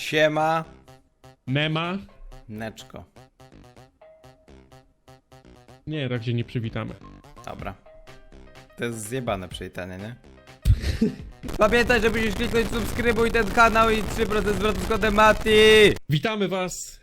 Siema, Mema? neczko. Nie, tak się nie przywitamy. Dobra. To jest zjebane przywitanie, nie? Pamiętaj, że musisz kliknąć subskrybuj ten kanał i 3% zwrotu z kodem Mati! Witamy was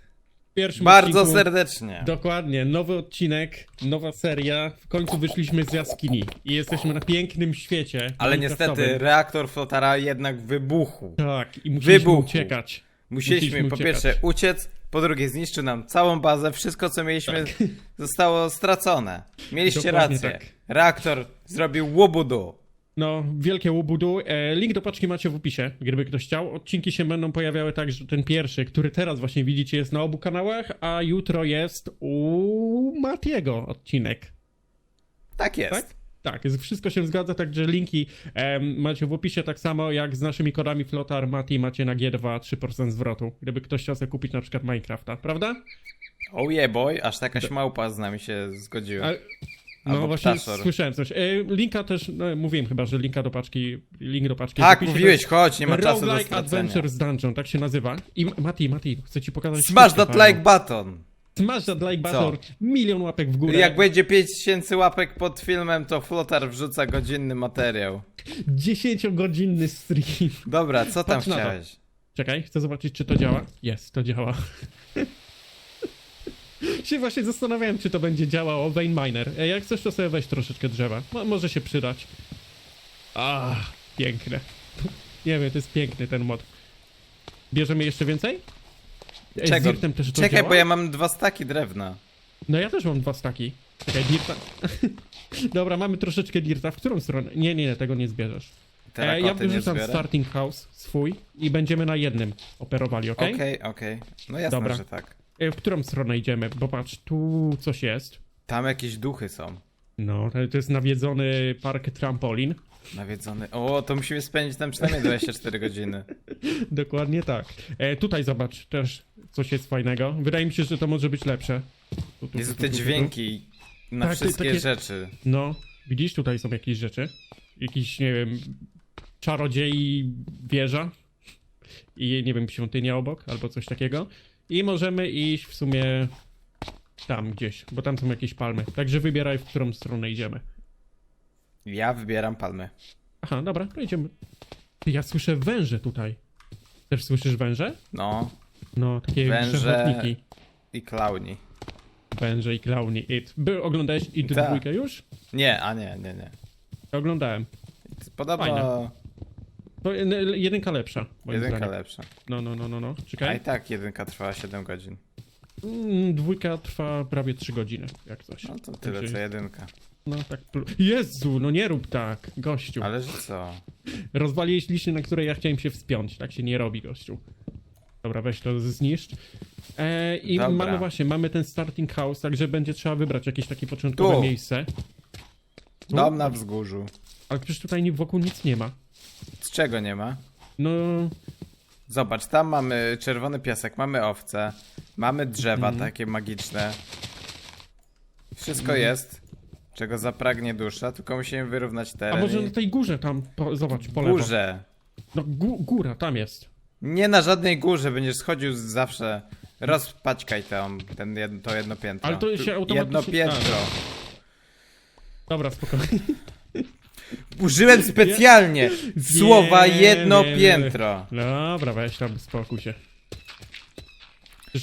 w pierwszym Bardzo odcinku. serdecznie. Dokładnie, nowy odcinek, nowa seria. W końcu wyszliśmy z jaskini i jesteśmy na pięknym świecie. Ale minecraftowym. niestety reaktor flotara jednak wybuchł. Tak, i musieliśmy Wybuchł. uciekać. Musieliśmy Musieliśmy po pierwsze uciec, po drugie zniszczył nam całą bazę, wszystko co mieliśmy zostało stracone. Mieliście Tak. Dokładnie rację. tak. Reaktor zrobił łobudu. No, wielkie łubudu. E, link do paczki macie w opisie, gdyby ktoś chciał. Odcinki się będą pojawiały tak, że ten pierwszy, który teraz właśnie widzicie, jest na obu kanałach, a jutro jest u Matiego odcinek. Tak jest. Tak? Tak, jest- wszystko się zgadza, także linki em, macie w opisie, tak samo jak z naszymi kodami Flotar Mati macie na G2 3% zwrotu, gdyby ktoś chciał sobie kupić na przykład Minecrafta, prawda? Oh yeah boy, aż taka małpa z nami się zgodziła. A, no właśnie ptaszor. słyszałem coś. E, linka też, no, mówiłem chyba, że linka do paczki, link do paczki Tak, mówiłeś, chodź, nie ma czasu do stracenia. Adventures Dungeon, tak się nazywa. I Mati, Mati, chcę ci pokazać Smash that like button. Smash that like button, milion łapek w górę. Jak będzie 5000 łapek pod filmem, to Flotar wrzuca godzinny materiał. 10-godzinny stream. Dobra, co tam Patrz na to. chciałeś? Czekaj, chcę zobaczyć, czy to działa. Jest, to działa. się właśnie zastanawiałem, czy to będzie działało. Vein Miner. Jak chcesz, to sobie weź troszeczkę drzewa. Mo może się przydać. A, piękne. Nie wiem, to jest piękny ten mod. Bierzemy jeszcze więcej? Ej, z Czego? Dirtem też to Czekaj, działa? bo ja mam dwa staki drewna. No ja też mam dwa staki. Czekaj, Dirta... Dobra, mamy troszeczkę Dirta. W którą stronę? Nie, nie, nie, tego nie zbierzesz. E, Terakoty ja nie wyrzucam zbiorę. starting house swój i będziemy na jednym operowali, okej? Okej, okej. No jasne, Dobra. że tak. E, W którą stronę idziemy? Bo patrz, tu coś jest. Tam jakieś duchy są. No, to jest nawiedzony park trampolin. Nawiedzony. O, to musimy spędzić tam przynajmniej 24 godziny. Dokładnie tak. E, tutaj zobacz, też coś jest fajnego. Wydaje mi się, że to może być lepsze. Tu, tu, Jezu, tu, te tu, tu, tu. dźwięki na Tak, wszystkie takie- rzeczy. No, widzisz, tutaj są jakieś rzeczy. Jakiś, nie wiem, czarodziej wieża. I, nie wiem, świątynia obok, albo coś takiego. I możemy iść w sumie tam gdzieś, bo tam są jakieś palmy. Także wybieraj, w którą stronę idziemy. Ja wybieram palmy. Aha, dobra, to idziemy. Ty, Ja słyszę węże tutaj. Też słyszysz węże? No. No, takie Węże. I klauni. Węże i klauni. It. By, oglądałeś It Tak. dwójkę już? Nie, a nie, nie, nie. Oglądałem. Podobno Fajne. To jedynka lepsza, moim jedynka zdaniem. lepsza. No, no, no, no, no. A i tak jedynka trwała 7 godzin. Mm, Dwójka trwa prawie 3 godziny, jak coś. No to tyle Także- co jedynka. No tak. plu- Jezu, no nie rób tak, gościu. Ale że co? Rozwaliłeś liście, na które ja chciałem się wspiąć. Tak się nie robi, gościu. Dobra, weź to zniszcz. E, I Dobra. mamy właśnie, mamy ten starting house, także będzie trzeba wybrać jakieś takie początkowe Tu. miejsce. Dom na wzgórzu. Ale przecież tutaj ni- wokół nic nie ma. Z czego nie ma? No, Zobacz, tam mamy czerwony piasek, mamy owce, mamy drzewa Mhm. takie magiczne. Wszystko jest, czego zapragnie dusza, tylko musimy wyrównać a teren. może i- na tej górze tam, po, zobacz, po lewo. Górze. No, gó góra, tam jest. Nie na żadnej górze, będziesz schodził z- zawsze. Rozpaćkaj tam, ten jed, to jedno piętro. Ale to się automatycznie- Jedno piętro. Dobra, spokojnie. Użyłem specjalnie słowa Wiem, jedno wiem, piętro. Dobra, weź tam, spokój się.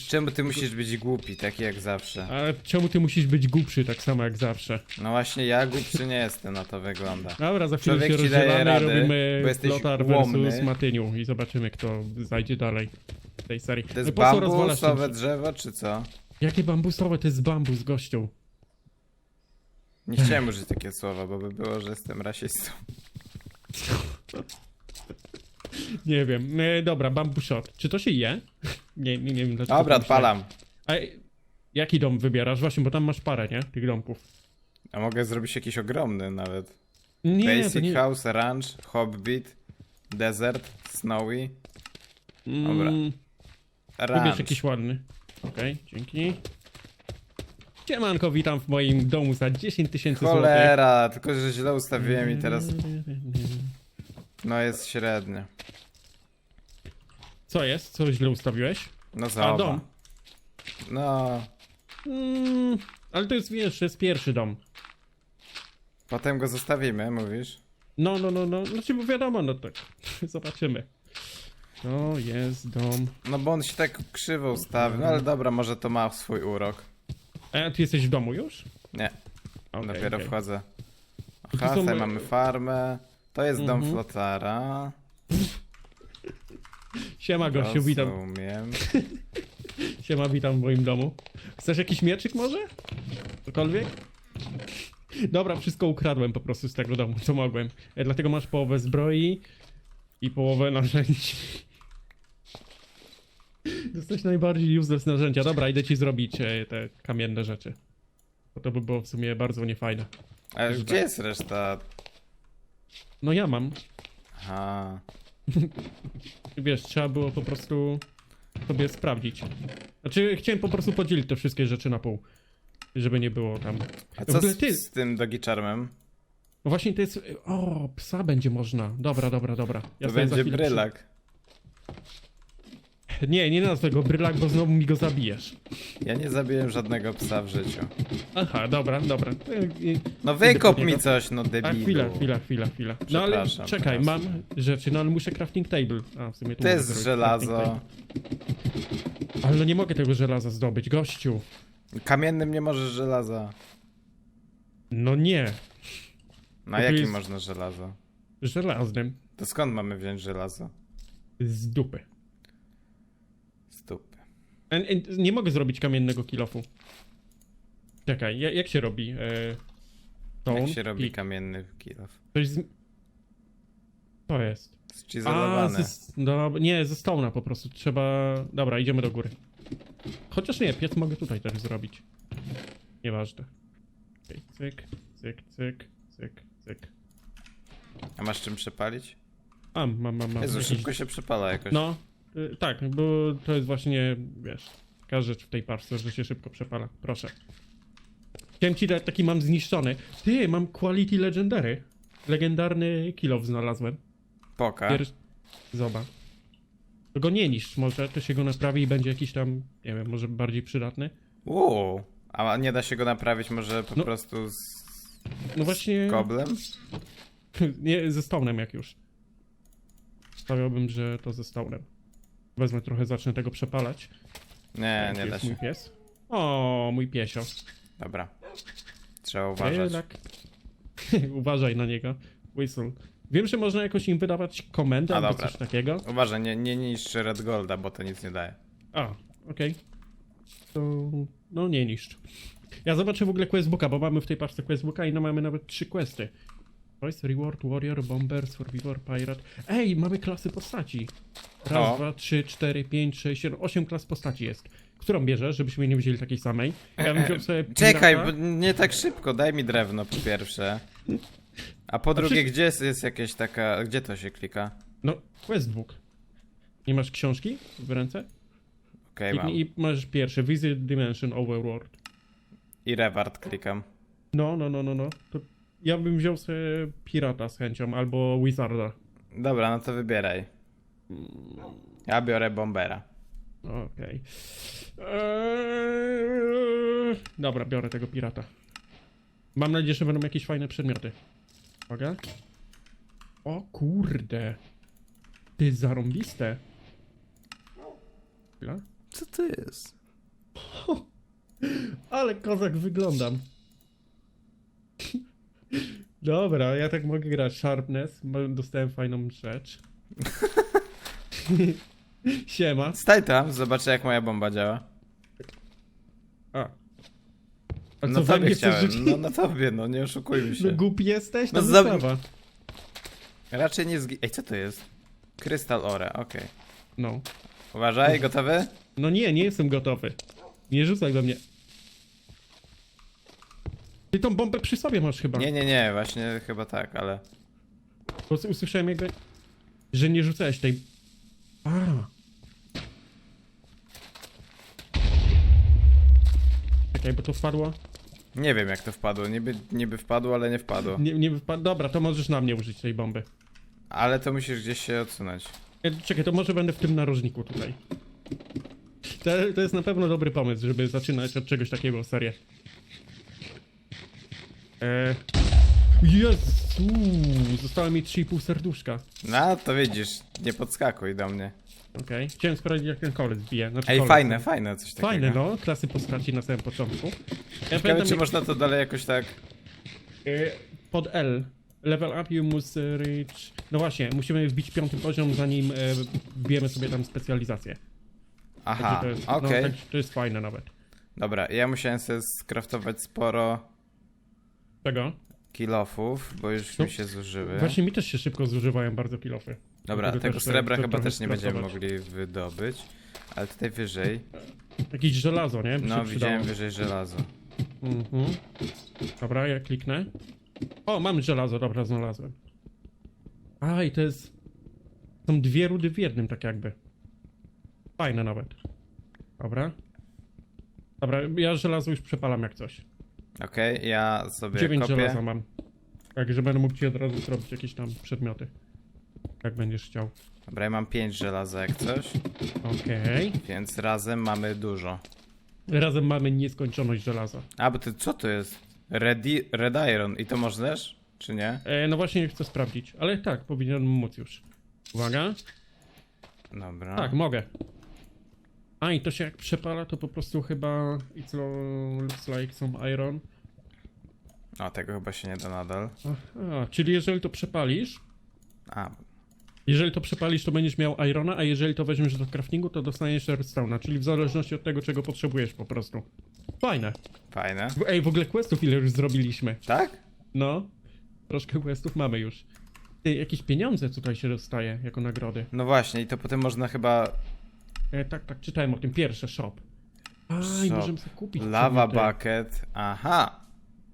Czemu ty musisz być głupi, taki jak zawsze? Ale czemu ty musisz być głupszy, tak samo jak zawsze? No właśnie, ja głupszy nie jestem, na to wygląda. Dobra, za chwilę Człowiek się ci daje rozdzielamy i rady, robimy bo jesteś Lotar łomny. versus Matyniu i zobaczymy, kto zajdzie dalej w tej serii. To jest No po co rozwalasz ten- bambusowe drzewo, czy co? Jakie bambusowe? To jest bambus, gościu. Nie chciałem użyć takie słowa, bo by było, że jestem rasistą. Nie wiem. E, dobra, bamboo shot. Czy to się je? Nie, nie, nie wiem dlaczego. Dobra, pomyślałem. odpalam. A jaki dom wybierasz? Właśnie, bo tam masz parę, nie? Tych domków. A mogę zrobić jakiś ogromny nawet. Nie, Basic to nie... House, Ranch, Hobbit, Desert, Snowy, Dobra. Mm, Ranch. Wybierz jakiś ładny. Okej, dzięki. Siemanko, witam w moim domu za 10 tysięcy złotych. Cholera, tylko że źle ustawiłem i teraz no jest średnio. Co jest? Co źle ustawiłeś? No A, zobacz. dom. No, Mm, ale to jest, wiesz, jest pierwszy dom. potem go zostawimy, mówisz? No, no, no, no. Znaczy, bo wiadomo, no tak. Zobaczymy. To jest dom. No bo on się tak krzywo ustawił, no ale dobra, może to ma swój urok. A ty jesteś w domu już? Nie, Okej, dopiero okej. wchodzę. Aha, są- tutaj mamy farmę. To jest dom Mhm. flotara. Siema, gościu, witam. Rozumiem. Siema, witam w moim domu. Chcesz jakiś mieczyk może? Cokolwiek? Dobra, wszystko ukradłem po prostu z tego domu, co mogłem. E, Dlatego masz połowę zbroi i połowę narzędzi. Jesteś najbardziej useless narzędzia. Dobra, idę ci zrobić e, te kamienne rzeczy. Bo to by było w sumie bardzo niefajne. Że gdzie tak. jest reszta? No ja mam. Aha. Wiesz, trzeba było po prostu sobie sprawdzić. Znaczy, chciałem po prostu podzielić te wszystkie rzeczy na pół. Żeby nie było tam A co z, ty- z tym dogi charmem? No właśnie to jest. O, psa będzie można. Dobra, dobra, dobra. Ja To będzie brylak. Przy... Nie, nie nazwę go brylak, bo znowu mi go zabijesz. Ja nie zabiłem żadnego psa w życiu. Aha, dobra, dobra. No wykop mi coś, no A debilu. chwila, chwila, chwila, chwila. No ale Przepraszam, czekaj, mam rzeczy, no ale muszę crafting table. A, w sumie tu To mogę jest zrobić żelazo. crafting table. Ale no nie mogę tego żelaza zdobyć, gościu. Kamiennym nie możesz żelaza. No nie. Na To jakim jest- można żelazo? Żelaznym. To skąd mamy wziąć żelazo? Z dupy. E, e, Nie mogę zrobić kamiennego kilofu. Czekaj, ja- jak się robi? E, Jak się robi pick. kamienny kilof? Coś z... To jest. A, ze, no, nie, ze Stone'a po prostu. Trzeba... Dobra, idziemy do góry. Chociaż nie, piec mogę tutaj też zrobić. Nieważne. Okej, cyk, cyk, cyk, cyk, cyk. A masz czym przepalić? Mam, mam, mam, mam. Jezu, szybko się przepala jakoś. No, tak, bo to jest właśnie, wiesz, taka rzecz w tej parce, że się szybko przepala. Proszę. Chciałem ci dać, taki mam zniszczony. Ty, mam Quality Legendary. Legendarny kilof znalazłem. Poka. Pier... Zobacz. To go nie niszcz, może to się go naprawi i będzie jakiś tam, nie wiem, może bardziej przydatny. Uuu. A nie da się go naprawić może po No. prostu z No właśnie, koblem? nie, ze Stone'em jak już. Stawiałbym, że to ze Stone'em. Wezmę trochę, zacznę tego przepalać. Nie, nie da jest mój się. pies. O, mój piesio. Dobra. Trzeba uważać. Jednak. Uważaj na niego. Whistle. Wiem, że można jakoś im wydawać komendę A, albo dobra. coś takiego. Uważaj, nie, nie niszcz Red Golda, bo to nic nie daje. A, okej. To... No nie niszcz. Ja zobaczę w ogóle questbooka, bo mamy w tej paczce questbooka i no mamy nawet trzy questy. Voice, Reward, Warrior, Bomber, Survivor, Pirate. Ej, mamy klasy postaci. Raz, O. dwa, trzy, cztery, pięć, sześć, siedem, osiem klas postaci jest. Którą bierzesz, żebyśmy nie wzięli takiej samej? Ja bym wziął sobie Czekaj, pirata. bo nie tak szybko, daj mi drewno po pierwsze. A po drugie, przecież- gdzie jest, jest jakieś taka. Gdzie to się klika? No, questbook. Nie masz książki w ręce? Okej, mam. I, masz pierwszy, Visit Dimension Overworld. I reward klikam. No, no, no, no, no. To ja bym wziął sobie pirata z chęcią, albo wizarda. Dobra, no to wybieraj. Ja biorę bombera. Okej. Eee, Dobra, biorę tego pirata. Mam nadzieję, że będą jakieś fajne przedmioty. Uwaga. O kurde. Ty zarąbiste. Chwila. Co to jest? Ale kozak wyglądam. Dobra, ja tak mogę grać. Sharpness, bo dostałem fajną rzecz. Siema. Staj tam, zobaczę jak moja bomba działa. A. A No we tobie mnie chcesz chciałem. rzucić? No na tobie, no nie oszukujmy No się. głupi jesteś? No No za- zabawa. Raczej nie zgi... Ej, co to jest? Krystal ore, okej. No. Uważaj, gotowy? No nie, nie jestem gotowy. Nie rzucaj we mnie. Ty tą bombę przy sobie masz chyba. Nie, nie, nie, właśnie chyba tak, ale... Bo usłyszałem jakby, że nie rzucałeś tej... A. Czekaj, bo to wpadło? Nie wiem jak to wpadło, niby, niby wpadło, ale nie wpadło. Nie, nie wpadło. Dobra, to możesz na mnie użyć tej bomby. Ale to musisz gdzieś się odsunąć. E, Czekaj, to może będę w tym narożniku tutaj. To, to jest na pewno dobry pomysł, żeby zaczynać od czegoś takiego serię. E... Jezu! Zostało mi 3,5 serduszka. No, to widzisz, nie podskakuj do mnie. Okej. Chciałem sprawdzić jak ten kolec bije. Znaczy Ej, kolec, fajne, fajne coś takiego. Fajne, no. Klasy postaci na samym początku. Ja Ciekawe, pamiętam, czy jak- można to dalej jakoś tak... e, Pod L. Level up you must reach... No właśnie, musimy wbić piąty poziom, zanim e, wbijemy sobie tam specjalizację. Aha, Także to jest, okej. no, tak, to jest fajne nawet. Dobra, ja musiałem sobie skraftować sporo Czego? kilofów, bo już No, mi się zużyły. Właśnie mi też się szybko zużywają bardzo kilofy. Dobra, Dlatego tego też srebra chyba też nie będziemy mogli wydobyć. Ale tutaj wyżej, Jakieś żelazo, nie? By no widziałem wyżej żelazo. Mhm. Dobra, ja kliknę. O, mam żelazo, dobra, znalazłem. A, i to jest... Są dwie rudy w jednym, tak jakby. Fajne nawet. Dobra. Dobra, ja żelazo już przepalam jak coś. Okej, ja sobie Dziewięć kopię. żelaza mam. Także będę mógł ci od razu zrobić jakieś tam przedmioty. Jak będziesz chciał. Dobra, ja mam 5 żelaza jak coś, Okej. więc razem mamy dużo. Razem mamy nieskończoność żelaza. A, bo ty, co to jest? Red, i- Red Iron i to możesz? Czy nie? E, no właśnie chcę sprawdzić, ale tak, powinienem móc już. Uwaga. Dobra. Tak, mogę. A i to się jak przepala, to po prostu chyba it's lo- looks like some iron. O, tego chyba się nie da nadal. Aha, czyli jeżeli to przepalisz, A, jeżeli to przepalisz, to będziesz miał irona, a jeżeli to weźmiesz do craftingu, to dostaniesz redstone'a, czyli w zależności od tego, czego potrzebujesz po prostu. Fajne. fajne. Ej, w ogóle questów ile już zrobiliśmy. Tak? No, troszkę questów mamy już. Ty, jakieś pieniądze tutaj się dostaje jako nagrody. No właśnie, i to potem można chyba E, tak, tak, czytałem o tym. Pierwsze shop. A, i Shop. możemy sobie kupić Lava przedmioty. bucket. Aha.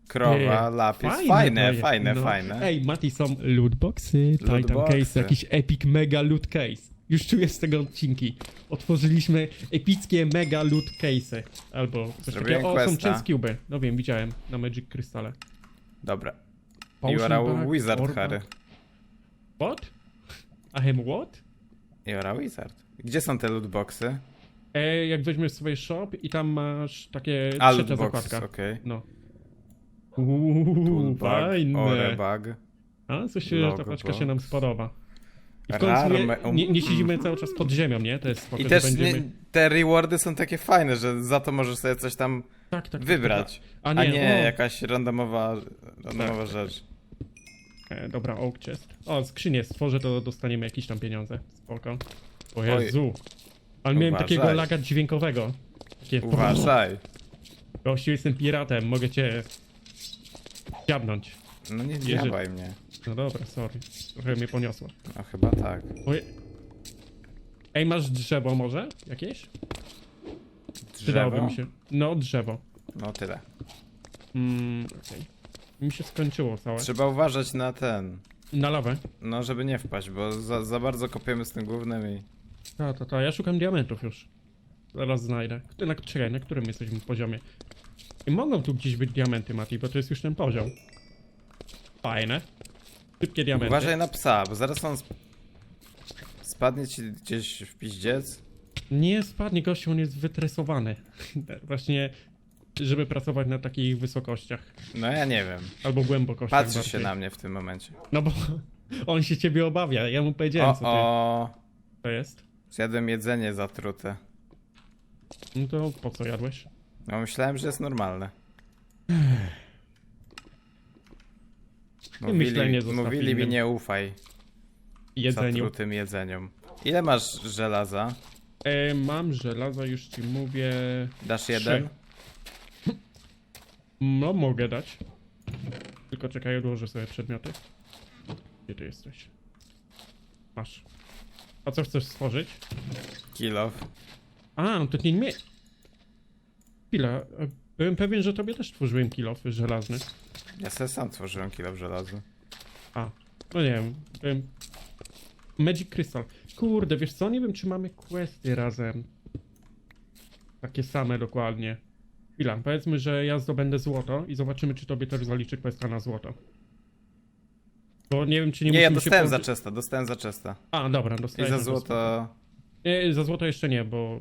Krowa, lapis. to Fajne, jest, fajne, no. fajne. Ej, Mati, są lootboxy, Titan Lootboxy. case, jakiś epic mega loot case. Już czuję z tego odcinki. Otworzyliśmy epickie mega loot case'y. Albo coś Zrobiłem takiego. O, są questa. chest cube. No wiem, widziałem na Magic Crystale. Dobra. Potion You are a bag, wizard, Harry. What? I am what? You are a wizard. Gdzie są te lootboxy? E, jak weźmiesz swoje shop i tam masz takie A, trzecia lootboxes, zakładka. okej. No. Uuu, Toolbag, fajne. orebag. A, coś się, ta Logo paczka się nam spodoba. I w końcu nie, Rarme- nie, nie siedzimy cały czas pod ziemią, nie? To jest spoko, I że też będziemy... nie, te rewardy są takie fajne, że za to możesz sobie coś tam tak, tak, tak, wybrać. Tak, A tak. nie, o, jakaś randomowa, randomowa Tak, tak, rzecz. e, dobra, oak chest. O, skrzynię stworzę, to dostaniemy jakieś tam pieniądze. Spoko. O. Jezu. Ale miałem Uważaj. takiego laga dźwiękowego. Takie... Uważaj. Gościu, jestem piratem, mogę cię... Dziabnąć. No nie zjawaj mnie. No dobra, sorry. Trochę mnie poniosło. No chyba tak. Oje... Ej, masz drzewo może? Jakieś? Przydałoby Drzewo? mi się. No, drzewo. No tyle. Mm, okej. Mi się skończyło całe. Trzeba uważać na ten. Na lawę. No, żeby nie wpaść, bo za, za bardzo kopiemy z tym głównym i... Ta, ta, ta. Ja szukam diamentów już. Zaraz znajdę. Na, czekaj, na którym jesteśmy poziomie? I mogą tu gdzieś być diamenty, Mati, bo to jest już ten poziom. Fajne. Szybkie diamenty. Uważaj na psa, bo zaraz on sp... spadnie ci gdzieś w piździec. Nie spadnie gościu, on jest wytresowany. Właśnie, żeby pracować na takich wysokościach. No ja nie wiem. Albo głębokościach Patrzy się bardziej. na mnie w tym momencie. No bo on się ciebie obawia. Ja mu powiedziałem, O, co ty o, to jest. Zjadłem jedzenie zatrute. No to po co jadłeś? No myślałem, że jest normalne. myślenie Mówili, zostaw mówili mi innym. nie ufaj Jedzeniu. zatrutym jedzeniom. Ile masz żelaza? E, mam żelazo, już ci mówię. Dasz jeden? No, mogę dać. Tylko czekaj, odłożę sobie przedmioty. Gdzie ty jesteś? Masz. A co chcesz stworzyć? Kilof. A, no to nie mnie. Chwila. e, Byłem pewien, że tobie też tworzyłem kilof żelazny. Ja sobie sam tworzyłem kilof żelaza. A, no nie wiem. Byłem... Magic Crystal. Kurde, wiesz co? Nie wiem, czy mamy questy razem. Takie same dokładnie. Chwila, powiedzmy, że ja zdobędę złoto i zobaczymy, czy tobie też zaliczy questa na złoto. Bo nie wiem, czy nie Nie, ja musimy się dostałem za połączyć- chesta, dostałem za chesta. A, dobra, I za złoto... Nie, za złoto jeszcze nie, bo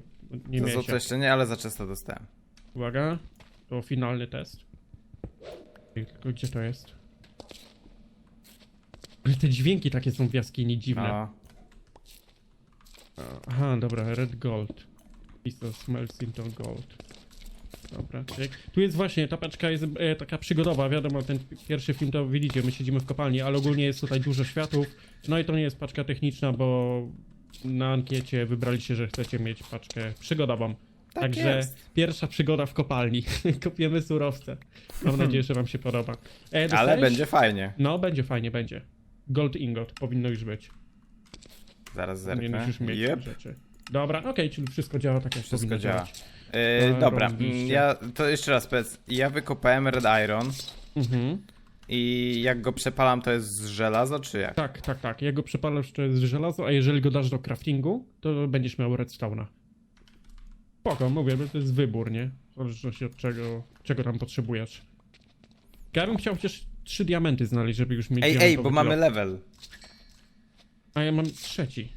nie Za złoto jeszcze nie, ale za chesta dostałem. Uwaga, to finalny test. Ej, Tylko gdzie to jest? Ale te dźwięki takie są w jaskini dziwne. No. Aha, dobra, red gold. Pistol smells into gold. Dobra, cyk. Tu jest właśnie, ta paczka jest e, taka przygodowa, wiadomo, ten pierwszy film to widzicie, my siedzimy w kopalni, ale ogólnie jest tutaj dużo światów. No i to nie jest paczka techniczna, bo na ankiecie wybraliście, że chcecie mieć paczkę przygodową. Tak Także jest. pierwsza przygoda w kopalni. Kopiemy surowce. Mam nadzieję, że wam się podoba. E, Ale będzie fajnie. No, będzie fajnie, będzie. Gold ingot powinno już być. Zaraz Nie zerknę. musisz mieć Yep. rzeczy. Dobra, okej, czyli wszystko działa tak jak Wszystko powinno działa. działać. Yy, No, dobra, robiliście. mm, ja to jeszcze raz powiedz. Ja wykopałem Red Iron Mhm. i jak go przepalam to jest z żelazo, czy jak? Tak, tak, tak. Jak go przepalasz, to jest żelazo, a jeżeli go dasz do craftingu, to będziesz miał redstone'a. Spoko, mówię, bo to jest wybór, nie? W zależności od czego, czego tam potrzebujesz. Ja bym chciał chociaż trzy diamenty znaleźć, żeby już mieć Ej, ej, diamentowy bo mamy blok. level. A ja mam trzeci.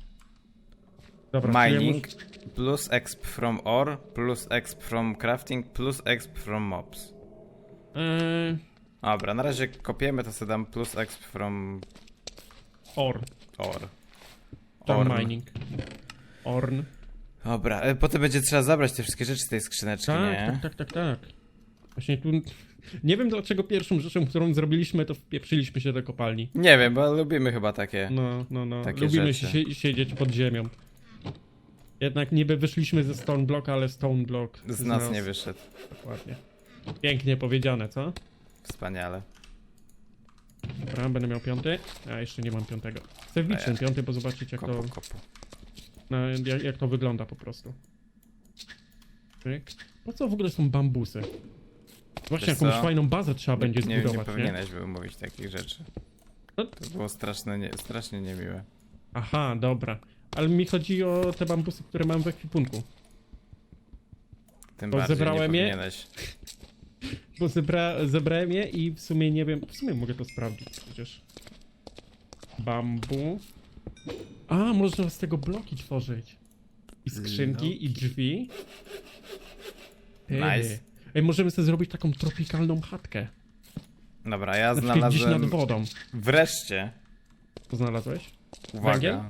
Dobra, Mining plus exp from ore plus exp from crafting plus exp from mobs. Eee, Dobra, na razie kopiemy, to sobie dam plus exp from or. ore. Tam Orn. mining. Orn. Dobra, e, potem będzie trzeba zabrać te wszystkie rzeczy z tej skrzyneczki, Tak, nie? tak, tak, tak, tak. Właśnie tu... Nie wiem dlaczego pierwszą rzeczą, którą zrobiliśmy, to wpieprzyliśmy się do kopalni. Nie wiem, bo lubimy chyba takie. No, no, no. Takie Lubimy rzeczy. sie siedzieć pod ziemią. Jednak niby wyszliśmy ze Stone Block, ale Stone Block Z nas nie wyszedł. Dokładnie. Pięknie powiedziane, co? Wspaniale. Dobra, będę miał piąty. A jeszcze nie mam piątego. Chcę ten piąty, bo zobaczyć jak to, Kopu, kopu. no, jak, jak to wygląda po prostu. Pyk. Po co w ogóle są bambusy? Właśnie Wiesz jakąś co? fajną bazę trzeba będzie nie, nie zbudować, nie? powinieneś był mówić takich rzeczy. No. To było straszne, nie, strasznie niemiłe. Aha, dobra. Ale mi chodzi o te bambusy, które mam w ekwipunku. Tym Bo bardziej zebrałem nie je? powinieneś. Bo zebra, zebrałem je i w sumie nie wiem. W sumie mogę to sprawdzić przecież. Bambu. A, można z tego bloki tworzyć. I skrzynki, i drzwi. Ty. Nice. Ej, możemy sobie zrobić taką tropikalną chatkę. Dobra, ja Na przykład gdzieś nad znalazłem... wodą. Wreszcie, To znalazłeś? uwaga. Węgiel?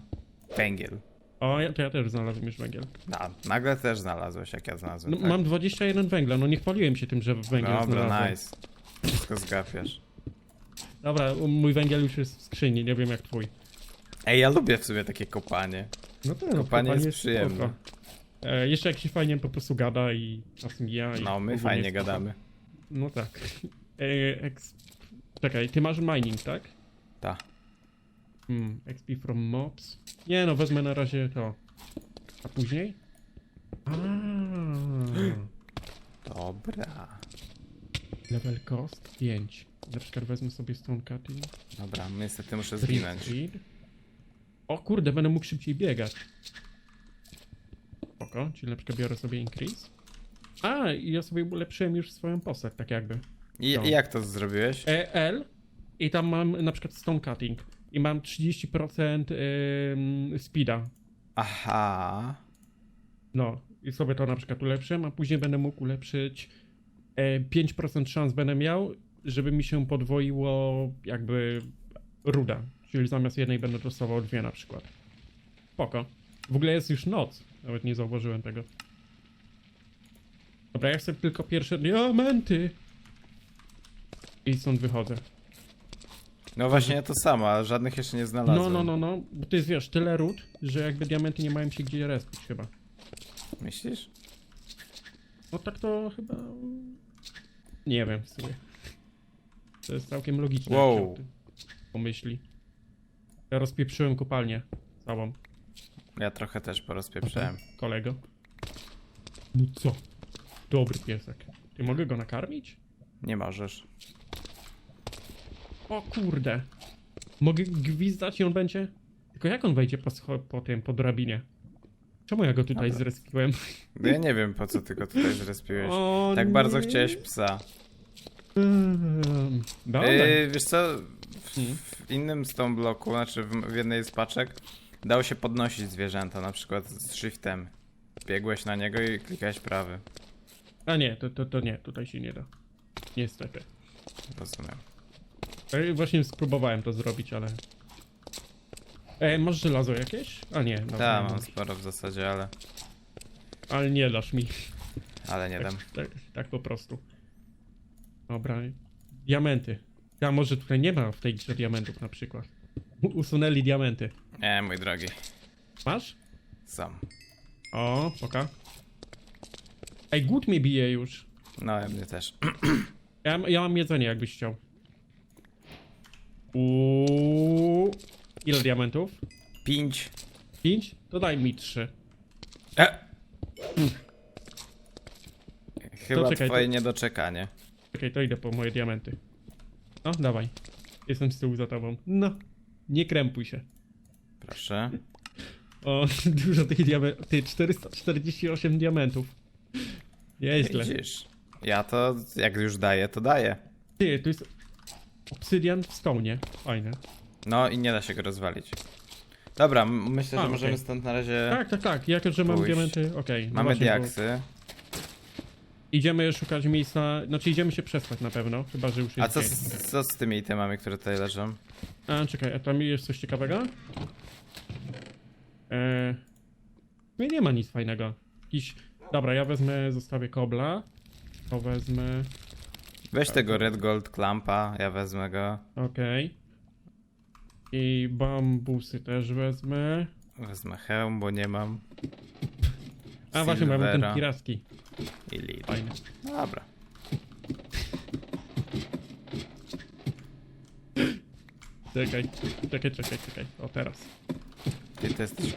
Węgiel. O, ja, to ja też znalazłem już węgiel. A, nagle też znalazłeś, jak ja znalazłem. No, tak. Mam 21 węgla, no nie chwaliłem się tym, że węgiel Dobra, znalazłem. nice. Wszystko zgapiasz. Dobra, mój węgiel już jest w skrzyni, nie wiem jak twój. Ej, ja lubię w sumie takie kopanie. No to Kopanie jest przyjemne. E, jeszcze jak się fajnie po prostu gada i czas mija. i No, my fajnie gadamy. No tak. E. Czekaj, ty masz mining, tak? Ta. Hmm, XP from mobs. Nie no, wezmę na razie to. A później? A, Dobra. level cost 5. Na przykład wezmę sobie stone cutting. Dobra, niestety muszę zginąć. speed. O kurde, będę mógł szybciej biegać. Spoko, czyli na przykład biorę sobie increase. A, i ja sobie ulepszyłem już swoją postać, tak jakby. I, No. I jak to zrobiłeś? E, L i tam mam na przykład stone cutting. I mam 30% ym, speeda. Aha. No, i sobie to na przykład ulepszyłem, a później będę mógł ulepszyć e, 5% szans będę miał, żeby mi się podwoiło jakby ruda. Czyli zamiast jednej będę dostawał dwie na przykład. Spoko. W ogóle jest już noc. Nawet nie zauważyłem tego. Dobra, ja chcę tylko pierwsze diamenty. I stąd wychodzę. No właśnie ja to samo, ale żadnych jeszcze nie znalazłem. No, no, no, no. Bo to jest, wiesz, tyle ród, że jakby diamenty nie mają się gdzie respić chyba. Myślisz? No tak to chyba... Nie wiem w sumie. To jest całkiem logiczne. Wow. jak się o tym Pomyśli. Ja rozpieprzyłem kopalnię całą. Ja trochę też porozpieprzałem. Kolego. No co? Dobry piesek. Ty mogę go nakarmić? Nie możesz. O kurde. Mogę gwizdać i on będzie... Tylko jak on wejdzie po, scho- po tym, po drabinie? Czemu ja go tutaj Dobra. zrespiłem? No Ja nie wiem po co ty go tutaj zrespiłeś. O Tak bardzo nie. chciałeś psa. Ehm, Dobra. Yy, wiesz co? w, w innym stone bloku, znaczy w, w jednej z paczek, dało się podnosić zwierzęta, na przykład z shiftem. Biegłeś na niego i klikałeś prawy. A nie, to, to, to nie, tutaj się nie da. Niestety. Rozumiem. E, Właśnie spróbowałem to zrobić, ale... E, masz żelazo jakieś? A nie, no, Tak, mam sporo w zasadzie, ale, ale nie dasz mi. ale nie dam. Tak, tak po prostu. Dobra. Diamenty. A może tutaj nie ma w tej grze diamentów na przykład. U- Usunęli diamenty. Nie, mój drogi. Masz? Sam. O, poka. Ej, głód mnie bije już. No, ja mnie też. Ja, ja mam jedzenie, jakbyś chciał. Uuu. Ile diamentów? Pięć. Pięć? To daj mi trzy. E! Chyba czekaj, twoje to- niedoczekanie. Czekaj, to idę po moje diamenty. No, dawaj. Jestem z tyłu za tobą. No. Nie krępuj się. Proszę. O, dużo tych diamentów. Ty, 448 diamentów. Nieźle. Widzisz. Ja to, jak już daję, to daję. Ty, tu jest obsydian w stołnie. Fajne. No i nie da się go rozwalić. Dobra, m- myślę, A, że okej. możemy stąd na razie... Tak, tak, tak. Jako, że mam Pójść. diamenty, okej. no Mamy właśnie, bo diaksy. Idziemy szukać miejsca, znaczy idziemy się przespać na pewno, chyba, że już A jest co dzień. z, co z tymi itemami, które tutaj leżą? A, czekaj, a tam jest coś ciekawego? Eee... No i nie ma nic fajnego. Jakiś... Dobra, ja wezmę, zostawię kobla. To wezmę... Weź tego Red Gold Clampa, ja wezmę go. Okej. I bambusy też wezmę. Wezmę hełm, bo nie mam. A właśnie, mamy ten Silvera piracki. I lead. Fajny. Dobra. Czekaj, czekaj, czekaj, czekaj. O, teraz. Ty to jesteś.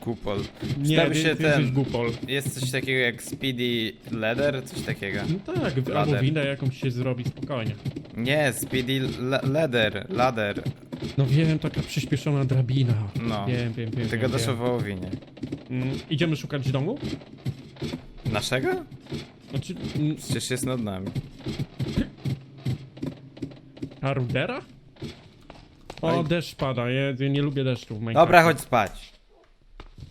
Nie, ty, się ty jesteś ten... Jest coś takiego jak Speedy Leather? Coś takiego. No tak, albo Lader. winę jakąś się zrobi spokojnie. Nie, Speedy le Leather. Ladder. No wiem, taka przyspieszona drabina. No. Wiem, wiem, wiem. Tego wiem, dasz o wiem. wołowinie. Mm, Idziemy szukać domu? Naszego? Znaczy, mm, Przecież jest nad nami. Harudera? O, Oj. deszcz pada, ja, ja nie lubię deszczu w Minecrafcie. Dobra, chodź spać.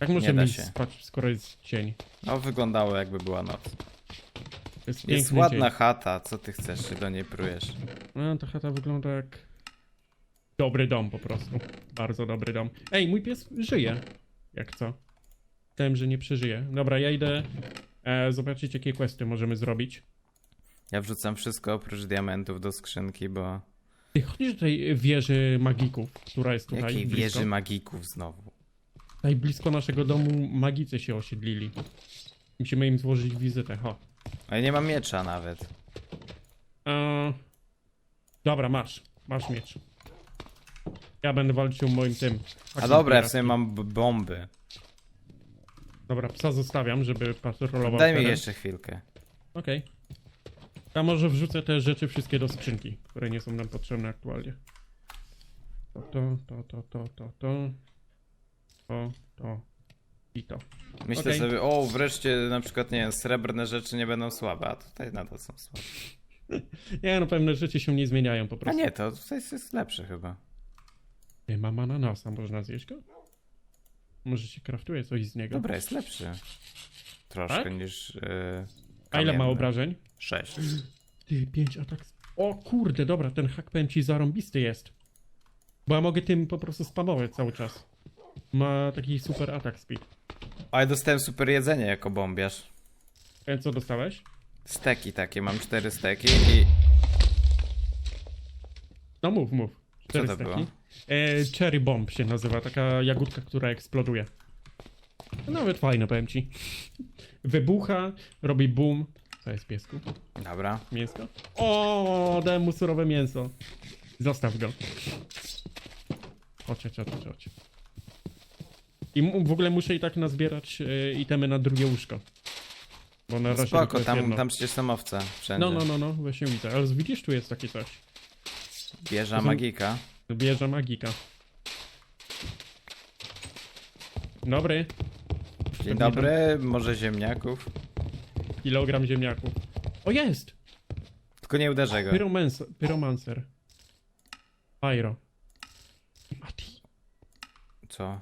Jak możemy da się. spać, skoro jest cień? No, wyglądało jakby była noc. To Jest, Jest piękny ładna Dzień. chata, co ty chcesz, się do niej prujesz? No, ta chata wygląda jak... Dobry dom po prostu. Bardzo dobry dom. Ej, mój pies żyje. Jak co? Myślałem, że nie przeżyje. Dobra, ja idę e, zobaczyć, jakie questy możemy zrobić. Ja wrzucam wszystko oprócz diamentów do skrzynki, bo... Ty chodzisz do tej wieży magików, która jest tutaj Jakiej blisko. wieży magików znowu? Tutaj blisko naszego domu magicy się osiedlili. Musimy im złożyć wizytę, ho. A ja nie mam miecza nawet. E, dobra, masz. Masz miecz. Ja będę walczył moim tym. A dobra, ja w sumie mam b- bomby. Dobra, psa zostawiam, żeby patrolował Daj mi teren. jeszcze chwilkę. Okej. Ja może wrzucę te rzeczy wszystkie do skrzynki, które nie są nam potrzebne aktualnie. To, to, to, to, to, to, to, to, to i to. Myślę Okej. sobie, o, wreszcie na przykład, nie wiem, srebrne rzeczy nie będą słabe, a tutaj nadal są słabe. Nie, no pewne rzeczy się nie zmieniają po A prostu. nie, to tutaj jest lepsze chyba. Nie mam ananasa, można zjeść go? Może się kraftuje coś z niego? Dobra, jest lepszy. Troszkę Tak? niż... Yy, A ile ma obrażeń? Sześć. Ty, 5 atak. O kurde, dobra, ten hack powiem ci zarąbisty jest. Bo ja mogę tym po prostu spamować cały czas. Ma taki super atak speed. A ja dostałem super jedzenie jako bombiarz. E, co dostałeś? Steki takie, mam cztery steki i... No mów, mów. Cztery to było? E, cherry bomb się nazywa, taka jagódka, która eksploduje. Nawet fajne, powiem ci. Wybucha, robi boom. Co jest piesku? Dobra. Mięsko? O, dałem mu surowe mięso. Zostaw go. Chodź, chodź, chodź, chodź. I w ogóle muszę i tak nazbierać e, itemy na drugie łóżko. Bo na razie tylko Spoko, jest tam, jedno. tam przecież są owce wszędzie. No, no, no, no, właśnie widzę. Ale widzisz, tu jest takie coś. Wieża są- magika. Bierze magika. Dobry. Dzień dobry, może ziemniaków. Kilogram ziemniaków. O, jest! Tylko nie uderzę go. Pyromans pyromancer. Pyro. Mati. Co?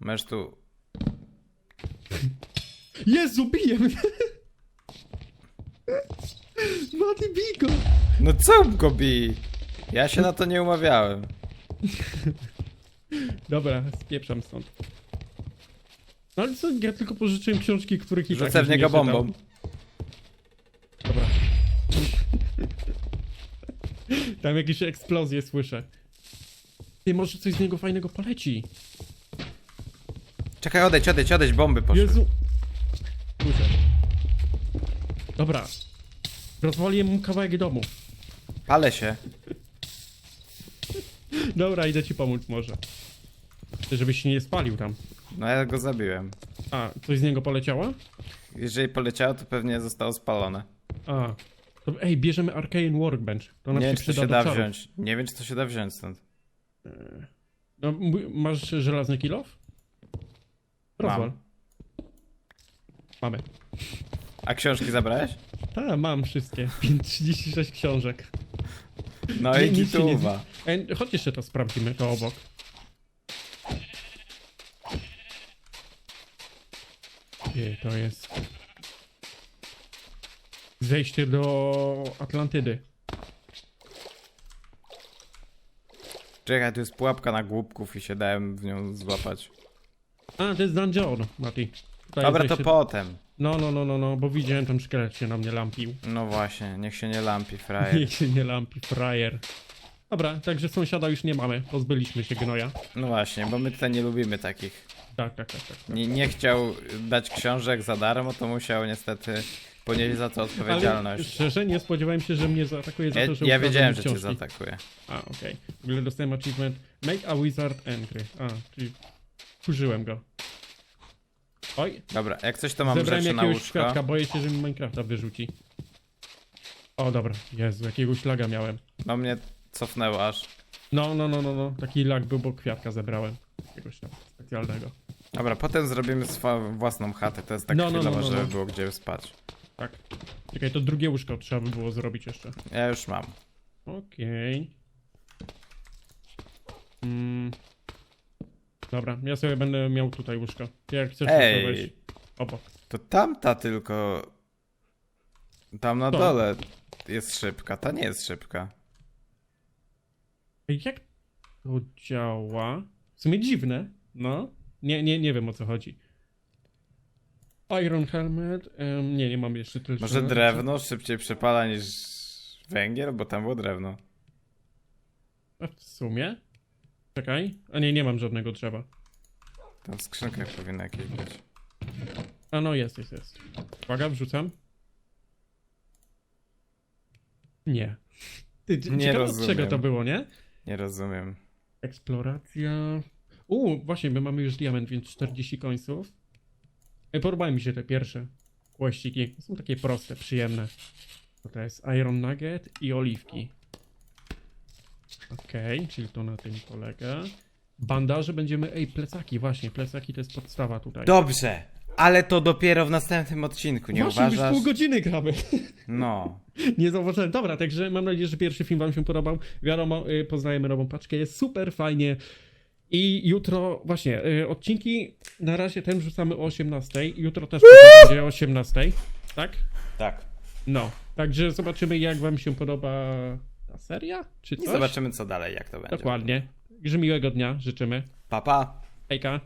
Masz tu... Jezu, bije mnie! Mati, bij go! No co go bij? Ja się na to nie umawiałem. Dobra, spieprzam stąd. No ale co, ja tylko pożyczyłem książki, których i tak Rzucę w nie niego czytam. bombą. Dobra. Tam jakieś eksplozje słyszę. Ty, może coś z niego fajnego poleci. Czekaj, odejdź, odejdź, odejdź, bomby poszły. Jezu! Słyszę. Dobra. Rozwaliłem mu kawałek domu. Palę się. Dobra, idę ci pomóc może. Ty, Żebyś się nie spalił tam. No ja go zabiłem. A, coś z niego poleciało? Jeżeli poleciało, to pewnie zostało spalone. A. To, ej, bierzemy Arcane Workbench. To nam Nie się wiem, czy to przyda się do da wziąć. Nie wiem, czy to się da wziąć stąd. No, m- masz żelazny kilof? Rozwal. Mam. Mamy. A książki zabrałeś? Tak, mam wszystkie. 36 książek. No i nic się nie gituwa. Ej, chodź jeszcze to sprawdzimy, to obok. Gdzie to jest? Zejście do Atlantydy. Czekaj, tu jest pułapka na głupków i się dałem w nią złapać. A, to jest dungeon, Mati. Tutaj Dobra, to potem. No, no, no, no, no, bo widziałem tam szkielet się na mnie lampił. No właśnie, niech się nie lampi, frajer. Niech się nie lampi, frajer. Dobra, także sąsiada już nie mamy, pozbyliśmy się gnoja. No właśnie, bo my tutaj nie lubimy takich. Tak, tak, tak, tak. Nie, nie chciał dać książek za darmo, to musiał niestety ponieść za to Ale odpowiedzialność. szczerze nie spodziewałem się, że mnie zaatakuje za Ja, to, że ja ukradłem wiedziałem, że cię książki. zaatakuje. A, okej. W ogóle dostałem achievement Make a wizard entry. A, czyli użyłem go. Oj, Dobra, jak coś to mam zebrałem rzeczy na jakiegoś łóżko. świadka, boję się, że mi Minecrafta wyrzuci. O, dobra, Jezu, jakiegoś laga miałem. No mnie cofnęło aż. No, no, no, no, no, taki lag był, bo kwiatka zebrałem. Jakiegoś tam specjalnego. Dobra, potem zrobimy swoją własną chatę. To jest tak No, no, no, chwilowo, no, no. żeby było gdzie spać. Tak. Czekaj, to drugie łóżko trzeba by było zrobić jeszcze. Ja już mam. Okej. Mm. Dobra, ja sobie będę miał tutaj łóżko. Jak chcesz, to Ej. weź obok. To tamta tylko... Tam na To. dole jest szybka, ta nie jest szybka. Ej, Jak to działa? W sumie dziwne, no. Nie, nie, nie wiem o co chodzi. Iron Helmet. em, nie, nie mam jeszcze tyle. Może drewno szybciej przepala niż węgiel, bo tam było drewno. A w sumie? Czekaj. A nie, nie mam żadnego drzewa. Tam w skrzynkach powinno jakieś być. A no jest, jest, jest. Uwaga, wrzucam. Nie. Ty, Nie ciekawe od rozumiem. czego to było, nie? Nie rozumiem. Eksploracja. U, właśnie, my mamy już diament, więc 40 końców. Ej, podobają mi się te pierwsze kłościki. Są takie proste, przyjemne. To, to jest Iron Nugget i oliwki. Okej, czyli to na tym polega. Bandaże będziemy... Ej, plecaki, właśnie, plecaki to jest podstawa tutaj. Dobrze, ale to dopiero w następnym odcinku, nie właśnie, już uważasz? pół godziny gramy. No. Nie zauważyłem. Dobra, także mam nadzieję, że pierwszy film wam się podobał. Wiadomo, y, poznajemy nową paczkę, jest super fajnie. I jutro, właśnie, y, odcinki na razie ten wrzucamy o 18. Jutro też będzie o 18. Tak? Tak. No. Także zobaczymy, jak wam się podoba ta seria, czy I coś. zobaczymy co dalej, jak to będzie. Dokładnie. Także miłego dnia życzymy. Pa, pa. Hejka.